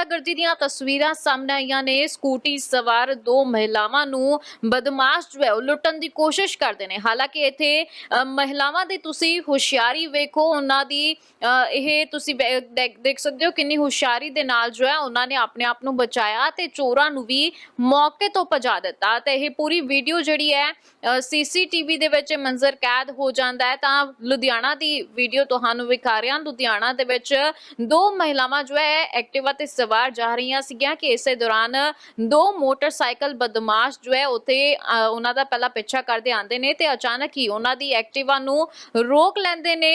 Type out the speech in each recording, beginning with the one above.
ਗੁੰਡਾਗਰਦੀ ਦੀਆਂ ਤਸਵੀਰਾਂ ਸਾਹਮਣੇ ਆਈਆਂ ਨੇ। ਸਕੂਟੀ ਸਵਾਰ ਦੋ ਮਹਿਲਾਵਾਂ ਨੂੰ ਬਦਮਾਸ਼ ਜੋ ਹੈ ਉਹ ਲੁੱਟਣ ਦੀ ਕੋਸ਼ਿਸ਼ ਕਰਦੇ ਨੇ। ਹਾਲਾਂਕਿ ਇੱਥੇ ਮਹਿਲਾਵਾਂ ਦੀ ਤੁਸੀਂ ਹੁਸ਼ਿਆਰੀ ਵੇਖੋ, ਉਹਨਾਂ ਦੀ ਇਹ ਤੁਸੀਂ ਦੇਖ ਸਕਦੇ ਹੋ ਕਿੰਨੀ ਹੁਸ਼ਿਆਰੀ ਦੇ ਨਾਲ ਜੋ ਹੈ ਉਹਨਾਂ ਨੇ ਆਪਣੇ ਆਪ ਨੂੰ ਬਚਾਇਆ ਤੇ ਚੋਰਾਂ ਨੂੰ ਵੀ ਮੌਕੇ ਤੋਂ ਭਜਾ ਦਿੱਤਾ। ਤੇ ਇਹ ਪੂਰੀ ਵੀਡੀਓ ਜਿਹੜੀ ਹੈ ਸੀਸੀਟੀਵੀ ਦੇ ਵਿੱਚ ਮੰਜ਼ਰ ਕੈਦ ਹੋ ਜਾਂਦਾ ਹੈ। ਤਾਂ ਲੁਧਿਆਣਾ ਦੀ ਵੀਡੀਓ ਤੁਹਾਨੂੰ ਵਿਖਾ ਰਿਹਾ। ਲੁਧਿਆਣਾ ਦੇ ਵਿੱਚ ਦੋ ਮਹਿਲਾਵਾਂ ਜੋ ਹੈ ਐਕਟਿਵਾ ਤੇ ਸਵਾਰ ਜਾ ਰਹੀਆਂ ਸੀਗੀਆਂ ਕਿ ਇਸੇ ਦੌਰਾਨ ਦੋ ਮੋਟਰਸਾਈਕਲ ਬਦਮਾਸ਼ ਜੋ ਹੈ ਉਥੇ ਉਹਨਾਂ ਦਾ ਪਹਿਲਾਂ ਪਿੱਛਾ ਕਰਦੇ ਆਂਦੇ ਨੇ ਤੇ ਅਚਾਨਕ ਹੀ ਉਹਨਾਂ ਦੀ ਐਕਟਿਵਾ ਨੂੰ ਰੋਕ ਲੈਂਦੇ ਨੇ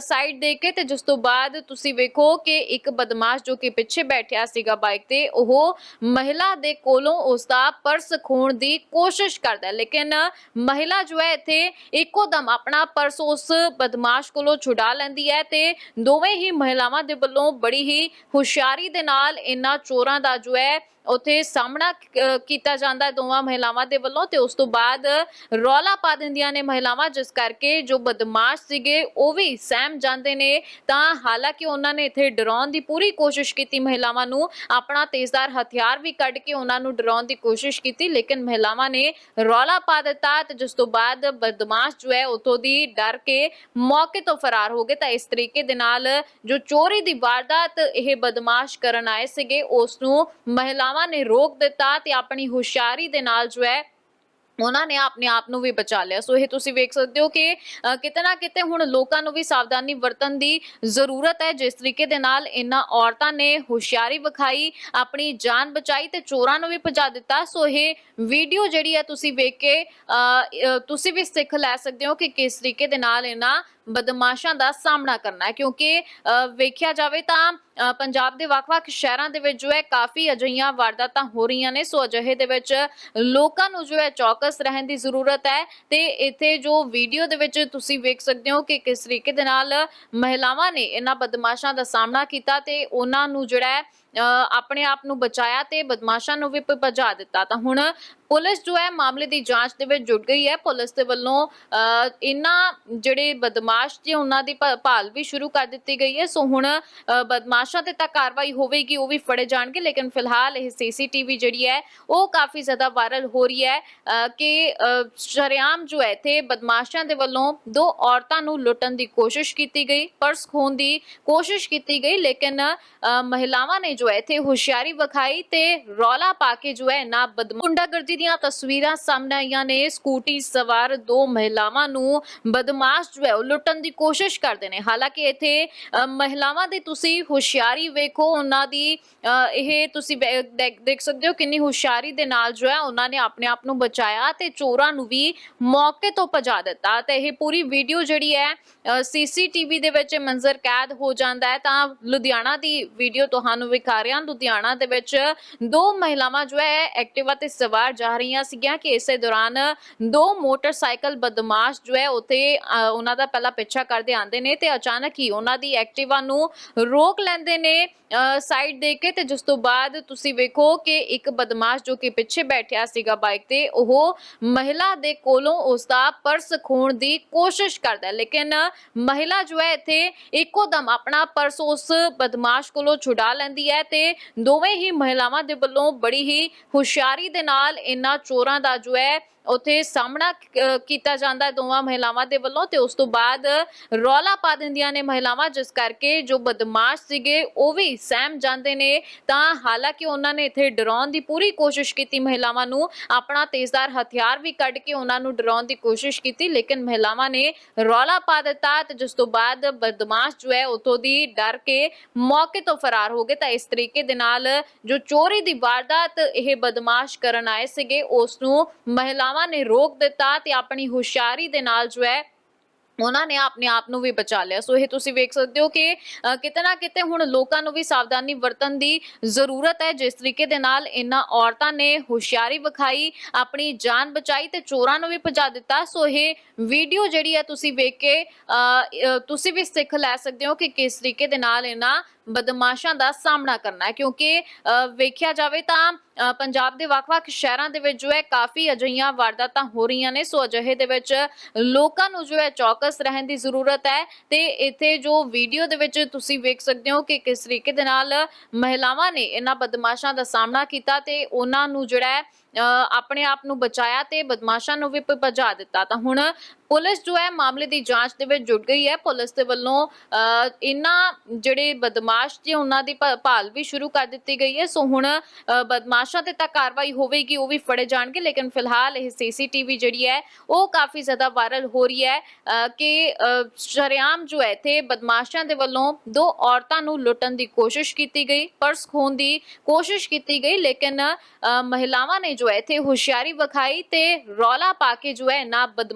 ਸਾਈਡ ਦੇ ਕੇ ਤੇ ਜਿਸ ਤੋਂ ਬਾਅਦ ਤੁਸੀਂ ਵੇਖੋ ਕਿ ਇੱਕ ਬਦਮਾਸ਼ ਜੋ ਕਿ ਪਿੱਛੇ ਬੈਠਿਆ ਸੀਗਾ ਬਾਈਕ ਤੇ, ਉਹ ਮਹਿਲਾ ਦੇ ਕੋਲੋਂ ਉਸ ਦਾ ਪਰਸ ਖੋਣ ਦੀ ਕੋਸ਼ਿਸ਼ ਕਰਦਾ ਲੇਕਿਨ ਮਹਿਲਾ ਜੋ ਹੈ ਇੱਥੇ ਇੱਕੋ ਦਮ ਆਪਣਾ ਪਰਸ ਉਸ ਬਦਮਾਸ਼ ਕੋਲੋਂ ਛੁਡਾ ਲੈਂਦੀ ਹੈ ਤੇ ਦੋਵੇਂ ਹੀ ਮਹਿਲਾਵਾਂ ਦੇ ਵੱਲੋਂ ਬੜੀ ਹੀ ਹੁਸ਼ਿਆਰੀ ਦੇ ਨਾਲ ਇਹਨਾਂ ਚੋਰਾਂ ਦਾ ਜੋ ਹੈ ਉੱਥੇ ਸਾਹਮਣਾ ਕੀਤਾ ਜਾਂਦਾ ਹੈ ਦੋਵਾਂ ਮਹਿਲਾਵਾਂ ਦੇ ਵੱਲੋਂ ਤੇ ਉਸ ਤੋਂ ਬਾਅਦ ਰੌਲਾ ਪਾ ਦਿੰਦੀਆਂ ਨੇ ਮਹਿਲਾਵਾਂ, ਜਿਸ ਕਰਕੇ ਜੋ ਬਦਮਾਸ਼ ਸੀਗੇ ਉਹ ਵੀ ਸਹਿਮ ਜਾਂਦੇ ਨੇ। ਤਾਂ ਹਾਲਾਂਕਿ ਉਹਨਾਂ ਨੇ ਇੱਥੇ ਡਰਾਉਣ ਦੀ ਪੂਰੀ ਕੋਸ਼ਿਸ਼ ਕੀਤੀ, ਮਹਿਲਾਵਾਂ ਨੂੰ ਆਪਣਾ ਤੇਜ਼ਧਾਰ ਹਥਿਆਰ ਵੀ ਕੱਢ ਕੇ ਉਹਨਾਂ ਨੂੰ ਡਰਾਉਣ ਦੀ ਕੋਸ਼ਿਸ਼ ਕੀਤੀ, ਲੇਕਿਨ ਮਹਿਲਾਵਾਂ ਨੇ ਰੌਲਾ ਪਾ ਦਿੱਤਾ ਤੇ ਜਿਸ ਤੋਂ ਬਾਅਦ ਬਦਮਾਸ਼ ਜੋ ਹੈ ਉਤੋਂ ਦੀ ਡਰ ਕੇ ਮੌਕੇ ਤੋਂ ਫਰਾਰ ਹੋ ਗਏ। ਤਾਂ ਇਸ ਤਰੀਕੇ ਦੇ ਨਾਲ ਜੋ ਚੋਰੀ ਦੀ ਵਾਰਦਾਤ ਇਹ ਬਦਮਾਸ਼ ਕਰਨ ਆਏ ਸੀਗੇ, ਉਸ ਨੂੰ ਮਹਿਲਾਵਾਂ ਨੇ ਰੋਕ ਦਿੱਤਾ ਤੇ ਆਪਣੀ ਹੁਸ਼ਿਆਰੀ ਦੇ ਨਾਲ ਜੋ ਹੈ ਉਹਨਾਂ ਨੇ ਆਪਣੇ ਆਪ ਨੂੰ ਵੀ ਬਚਾ ਲਿਆ। ਸੋ ਇਹ ਤੁਸੀਂ ਵੇਖ ਸਕਦੇ ਹੋ ਕਿ ਕਿਤੇ ਨਾ ਕਿਤੇ ਹੁਣ ਲੋਕਾਂ ਨੂੰ ਵੀ ਸਾਵਧਾਨੀ ਵਰਤਣ ਦੀ ਜ਼ਰੂਰਤ ਹੈ। ਜਿਸ ਤਰੀਕੇ ਦੇ ਨਾਲ ਇਹਨਾਂ ਔਰਤਾਂ ਨੇ ਹੁਸ਼ਿਆਰੀ ਵਿਖਾਈ ਆਪਣੀ ਜਾਨ ਬਚਾਈ ਤੇ ਚੋਰਾਂ ਨੂੰ ਵੀ ਭਜਾ ਦਿੱਤਾ। ਸੋ ਇਹ ਵੀਡੀਓ ਜਿਹੜੀ ਹੈ ਤੁਸੀਂ ਵੇਖ ਕੇ ਅ, ਤੁਸੀਂ ਵੀ ਸਿੱਖ ਲੈ ਸਕਦੇ ਹੋ ਕਿ ਕਿਸ ਤਰੀਕੇ ਦੇ ਨਾਲ ਇਹਨਾਂ ਬਦਮਾਸ਼ਾਂ ਦਾ ਸਾਹਮਣਾ ਕਰਨਾ ਹੈ। ਕਿਉਂਕਿ ਵੇਖਿਆ ਜਾਵੇ ਤਾਂ ਪੰਜਾਬ ਦੇ ਵੱਖ-ਵੱਖ ਸ਼ਹਿਰਾਂ ਦੇ ਵਿੱਚ ਜੋ ਹੈ ਕਾਫੀ ਅਜਿਹੀਆਂ ਵਾਰਦਾਤਾਂ ਹੋ ਰਹੀਆਂ ਨੇ। ਸੋ ਅਜਿਹੇ ਦੇ ਵਿੱਚ ਲੋਕਾਂ ਨੂੰ ਜੋ ਹੈ ਚੌਕਸ ਰਹਿਣ ਦੀ ਜ਼ਰੂਰਤ ਹੈ। ਤੇ ਇੱਥੇ ਜੋ ਵੀਡੀਓ ਦੇ ਵਿੱਚ ਤੁਸੀਂ ਵੇਖ ਸਕਦੇ ਹੋ ਕਿ ਕਿਸ ਤਰੀਕੇ ਦੇ ਨਾਲ ਮਹਿਲਾਵਾਂ ਨੇ ਇਹਨਾਂ ਬਦਮਾਸ਼ਾਂ ਦਾ ਸਾਹਮਣਾ ਕੀਤਾ ਤੇ ਉਹਨਾਂ ਨੂੰ ਜਿਹੜਾ ਆਪਣੇ ਆਪ ਨੂੰ ਬਚਾਇਆ ਤੇ ਬਦਮਾਸ਼ਾਂ ਨੂੰ ਵੀ ਭਜਾ ਦਿੱਤਾ। ਤਾਂ ਹੁਣ ਪੁਲਿਸ ਜੋ ਹੈ ਮਾਮਲੇ ਦੀ ਜਾਂਚ ਦੇ ਵਿੱਚ ਜੁਟ ਗਈ ਹੈ। ਪੁਲਿਸ ਦੇ ਵੱਲੋਂ ਇਹਨਾਂ ਜਿਹੜੇ ਬਦਮਾਸ਼ ਜੀ ਉਹਨਾਂ ਦੀ ਭਾਲ ਵੀ ਸ਼ੁਰੂ ਕਰ ਦਿੱਤੀ ਗਈ ਹੈ। ਸੋ ਹੁਣ ਬਦਮਾਸ਼ਾਂ ਤੇ ਤਾਂ ਕਾਰਵਾਈ ਹੋਵੇਗੀ ਉਹ ਵੀ ਫੜੇ ਜਾਣਗੇ। ਲੇਕਿਨ ਫਿਲਹਾਲ ਇਹ ਸੀਸੀਟੀਵੀ ਜਿਹੜੀ ਹੈ ਉਹ ਕਾਫੀ ਜ਼ਿਆਦਾ ਵਾਇਰਲ ਹੋ ਰਹੀ ਹੈ ਅ, ਕਿ ਅ, ਸ਼ਰੇਆਮ ਜੋ ਹੈ ਇੱਥੇ ਬਦਮਾਸ਼ਾਂ ਦੇ ਵੱਲੋਂ ਦੋ ਔਰਤਾਂ ਨੂੰ ਲੁੱਟਣ ਦੀ ਕੋਸ਼ਿਸ਼ ਕੀਤੀ ਗਈ ਪਰਸ ਖੋਣ ਦੀ ਕੋਸ਼ਿਸ਼ ਕੀਤੀ ਗਈ। ਲੇਕਿਨ ਅ, ਮਹਿਲਾਵਾਂ ਨੇ ਜੋ ਹੈ, ਇੱਥੇ ਹੁਸ਼ਿਆਰੀ ਵਿਖਾਈ ਤੇ ਰੌਲਾ ਪਾ ਕੇ ਜੋ ਹੈ ਨਾ ਗੁੰਡਾਗਰਦੀ ਦੀਆਂ ਤਸਵੀਰਾਂ ਸਾਹਮਣੇ ਆਈਆਂ ਨੇ। ਸਕੂਟੀ ਸਵਾਰ ਦੋ ਮਹਿਲਾਵਾਂ ਨੂੰ ਬਦਮਾਸ਼ ਜੋ ਹੈ, ਉਹ ਲੁੱਟਣ ਦੀ ਕੋਸ਼ਿਸ਼ ਕਰਦੇ ਨੇ। ਹਾਲਾਂਕਿ ਇੱਥੇ ਮਹਿਲਾਵਾਂ ਦੀ ਤੁਸੀਂ ਹੁਸ਼ਿਆਰੀ ਵੇਖੋ, ਉਹਨਾਂ ਦੀ ਇਹ ਤੁਸੀਂ ਦੇਖ ਸਕਦੇ ਹੋ ਕਿੰਨੀ ਹੁਸ਼ਿਆਰੀ ਦੇ ਨਾਲ ਜੋ ਹੈ, ਉਹਨਾਂ ਨੇ ਆਪਣੇ ਆਪ ਨੂੰ ਬਚਾਇਆ ਤੇ ਚੋਰਾਂ ਨੂੰ ਵੀ ਮੌਕੇ ਤੋਂ ਭਜਾ ਦਿੱਤਾ। ਤੇ ਇਹ ਪੂਰੀ ਵੀਡੀਓ ਜਿਹੜੀ ਹੈ ਸੀਸੀਟੀਵੀ ਦੇ ਵਿੱਚ ਇਹ ਮੰਜ਼ਰ ਕੈਦ ਹੋ ਜਾਂਦਾ ਹੈ। ਤਾਂ ਲੁਧਿਆਣਾ ਦੀ ਵੀਡੀਓ ਤੁਹਾਨੂੰ ਵਿਖਾ ਰਿਹਾ ਲੁਧਿਆਣਾ ਦੇ ਵਿੱਚ ਦੋ ਮਹਿਲਾਵਾਂ ਜੋ ਹੈ ਐਕਟਿਵਾ ਤੇ ਸਵਾਰ ਜਾ ਰਹੀਆਂ ਸੀਗੀਆਂ ਕਿ ਇਸੇ ਦੌਰਾਨ ਦੋ ਮੋਟਰਸਾਈਕਲ ਬਦਮਾਸ਼ ਜੋ ਹੈ ਉਥੇ ਉਹਨਾਂ ਦਾ ਪਹਿਲਾਂ ਪਿੱਛਾ ਕਰਦੇ ਆਂਦੇ ਨੇ ਤੇ ਅਚਾਨਕ ਹੀ ਉਹਨਾਂ ਦੀ ਐਕਟਿਵਾ ਨੂੰ ਰੋਕ ਲੈਂਦੇ ਨੇ ਸਾਈਡ ਦੇ ਕੇ ਤੇ ਜਿਸ ਤੋਂ ਬਾਅਦ ਤੁਸੀਂ ਵੇਖੋ ਕਿ ਇੱਕ ਬਦਮਾਸ਼ ਜੋ ਕਿ ਪਿੱਛੇ ਬੈਠਿਆ ਸੀਗਾ ਬਾਈਕ ਤੇ, ਉਹ ਮਹਿਲਾ ਦੇ ਕੋਲੋਂ ਉਸ ਦਾ ਪਰਸ ਖੋਣ ਦੀ ਕੋਸ਼ਿਸ਼ ਕਰਦਾ ਲੇਕਿਨ ਮਹਿਲਾ ਜੋ ਹੈ ਇੱਥੇ ਇੱਕੋ ਦਮ ਆਪਣਾ ਪਰਸ ਉਸ ਬਦਮਾਸ਼ ਕੋਲੋਂ ਛੁਡਾ ਲੈਂਦੀ ਹੈ ਤੇ ਦੋਵੇਂ ਹੀ ਮਹਿਲਾਵਾਂ ਦੇ ਵੱਲੋਂ ਬੜੀ ਹੀ ਹੁਸ਼ਿਆਰੀ ਦੇ ਨਾਲ ਇਹਨਾਂ ਚੋਰਾਂ ਦਾ ਜੋ ਹੈ ਉੱਥੇ ਸਾਹਮਣਾ ਕੀਤਾ ਜਾਂਦਾ ਹੈ ਦੋਵਾਂ ਮਹਿਲਾਵਾਂ ਦੇ ਵੱਲੋਂ ਤੇ ਉਸ ਤੋਂ ਬਾਅਦ ਰੌਲਾ ਪਾ ਦਿੰਦੀਆਂ ਨੇ ਮਹਿਲਾਵਾਂ, ਜਿਸ ਕਰਕੇ ਜੋ ਬਦਮਾਸ਼ ਸੀਗੇ ਉਹ ਵੀ ਸਹਿਮ ਜਾਂਦੇ ਨੇ। ਤਾਂ ਹਾਲਾਂਕਿ ਉਹਨਾਂ ਨੇ ਇੱਥੇ ਡਰਾਉਣ ਦੀ ਪੂਰੀ ਕੋਸ਼ਿਸ਼ ਕੀਤੀ, ਮਹਿਲਾਵਾਂ ਨੂੰ ਆਪਣਾ ਤੇਜ਼ਧਾਰ ਹਥਿਆਰ ਵੀ ਕੱਢ ਕੇ ਉਹਨਾਂ ਨੂੰ ਡਰਾਉਣ ਦੀ ਕੋਸ਼ਿਸ਼ ਕੀਤੀ, ਲੇਕਿਨ ਮਹਿਲਾਵਾਂ ਨੇ ਰੌਲਾ ਪਾ ਦਿੱਤਾ ਤੇ ਜਿਸ ਤੋਂ ਬਾਅਦ ਬਦਮਾਸ਼ ਜੋ ਹੈ ਉਤੋਂ ਦੀ ਡਰ ਕੇ ਮੌਕੇ ਤੋਂ ਫਰਾਰ ਹੋ ਗਏ। ਤਾਂ ਇਸ ਤਰੀਕੇ ਦੇ ਨਾਲ ਜੋ ਚੋਰੀ ਦੀ ਵਾਰਦਾਤ ਇਹ ਬਦਮਾਸ਼ ਕਰਨ ਆਏ ਸੀਗੇ, ਉਸ ਨੂੰ ਮਹਿਲਾਵਾਂ ਨੇ ਰੋਕ ਦਿੱਤਾ ਤੇ ਆਪਣੀ ਹੁਸ਼ਿਆਰੀ ਦੇ ਨਾਲ ਜੋ ਹੈ ਉਹਨਾਂ ਨੇ ਆਪਣੇ ਆਪ ਨੂੰ ਵੀ ਬਚਾ ਲਿਆ। ਸੋ ਇਹ ਤੁਸੀਂ ਵੇਖ ਸਕਦੇ ਹੋ ਕਿ ਕਿਤੇ ਨਾ ਕਿਤੇ ਹੁਣ ਲੋਕਾਂ ਨੂੰ ਵੀ ਸਾਵਧਾਨੀ ਵਰਤਣ ਦੀ ਜ਼ਰੂਰਤ ਹੈ। ਜਿਸ ਤਰੀਕੇ ਦੇ ਨਾਲ ਇਹਨਾਂ ਔਰਤਾਂ ਨੇ ਹੁਸ਼ਿਆਰੀ ਵਿਖਾਈ ਆਪਣੀ ਜਾਨ ਬਚਾਈ ਤੇ ਚੋਰਾਂ ਨੂੰ ਵੀ ਭਜਾ ਦਿੱਤਾ। ਸੋ ਇਹ ਵੀਡੀਓ ਜਿਹੜੀ ਹੈ ਤੁਸੀਂ ਵੇਖ ਕੇ ਅ, ਤੁਸੀਂ ਵੀ ਸਿੱਖ ਲੈ ਸਕਦੇ ਹੋ ਕਿ ਕਿਸ ਤਰੀਕੇ ਦੇ ਨਾਲ ਇਹਨਾਂ ਬਦਮਾਸ਼ਾਂ ਦਾ ਸਾਹਮਣਾ ਕਰਨਾ ਹੈ। ਕਿਉਂਕਿ ਵੇਖਿਆ ਜਾਵੇ ਤਾਂ ਪੰਜਾਬ ਦੇ ਵੱਖ-ਵੱਖ ਸ਼ਹਿਰਾਂ ਦੇ ਵਿੱਚ ਜੋ ਹੈ ਕਾਫੀ ਅਜਿਹੀਆਂ ਵਾਰਦਾਤਾਂ ਹੋ ਰਹੀਆਂ ਨੇ। ਸੋ ਅਜਿਹੇ ਦੇ ਵਿੱਚ ਲੋਕਾਂ ਨੂੰ ਜੋ ਹੈ ਚੌਕਸ ਰਹਿਣ ਦੀ ਜ਼ਰੂਰਤ ਹੈ। ਤੇ ਇੱਥੇ ਜੋ ਵੀਡੀਓ ਦੇ ਵਿੱਚ ਤੁਸੀਂ ਵੇਖ ਸਕਦੇ ਹੋ ਕਿ ਕਿਸ ਤਰੀਕੇ ਦੇ ਨਾਲ ਮਹਿਲਾਵਾਂ ਨੇ ਇਹਨਾਂ ਬਦਮਾਸ਼ਾਂ ਦਾ ਸਾਹਮਣਾ ਕੀਤਾ ਤੇ ਉਹਨਾਂ ਨੂੰ ਜਿਹੜਾ ਆਪਣੇ ਆਪ ਨੂੰ ਬਚਾਇਆ ਤੇ ਬਦਮਾਸ਼ਾਂ ਨੂੰ ਵੀ ਭਜਾ ਦਿੱਤਾ। ਤਾਂ ਹੁਣ ਪੁਲਿਸ ਜੋ ਹੈ ਮਾਮਲੇ ਦੀ ਜਾਂਚ ਦੇ ਵਿੱਚ ਜੁਟ ਗਈ ਹੈ। ਪੁਲਿਸ ਦੇ ਵੱਲੋਂ ਇਹਨਾਂ ਜਿਹੜੇ ਬਦਮਾਸ਼ ਜੀ ਉਹਨਾਂ ਦੀ ਭਾਲ ਵੀ ਸ਼ੁਰੂ ਕਰ ਦਿੱਤੀ ਗਈ ਹੈ। ਸੋ ਹੁਣ ਬਦਮਾਸ਼ਾਂ ਤੇ ਤਾਂ ਕਾਰਵਾਈ ਹੋਵੇਗੀ ਉਹ ਵੀ ਫੜੇ ਜਾਣਗੇ। ਲੇਕਿਨ ਫਿਲਹਾਲ ਇਹ ਸੀਸੀਟੀਵੀ ਜਿਹੜੀ ਹੈ ਉਹ ਕਾਫੀ ਜ਼ਿਆਦਾ ਵਾਇਰਲ ਹੋ ਰਹੀ ਹੈ ਅ, ਕਿ ਅ, ਸ਼ਰੇਆਮ ਜੋ ਹੈ ਇੱਥੇ ਬਦਮਾਸ਼ਾਂ ਦੇ ਵੱਲੋਂ ਦੋ ਔਰਤਾਂ ਨੂੰ ਲੁੱਟਣ ਦੀ ਕੋਸ਼ਿਸ਼ ਕੀਤੀ ਗਈ ਪਰਸ ਖੋਹਣ ਦੀ ਕੋਸ਼ਿਸ਼ ਕੀਤੀ ਗਈ। ਲੇਕਿਨ ਅ, ਮਹਿਲਾਵਾਂ ਨੇ ਜੋ ਹੈ ਇੱਥੇ ਹੁਸ਼ਿਆਰੀ ਵਿਖਾਈ ਤੇ ਰੌਲਾ ਪਾ ਕੇ ਜੋ ਹੈ ਇਹਨਾਂ ਬਦਮਾ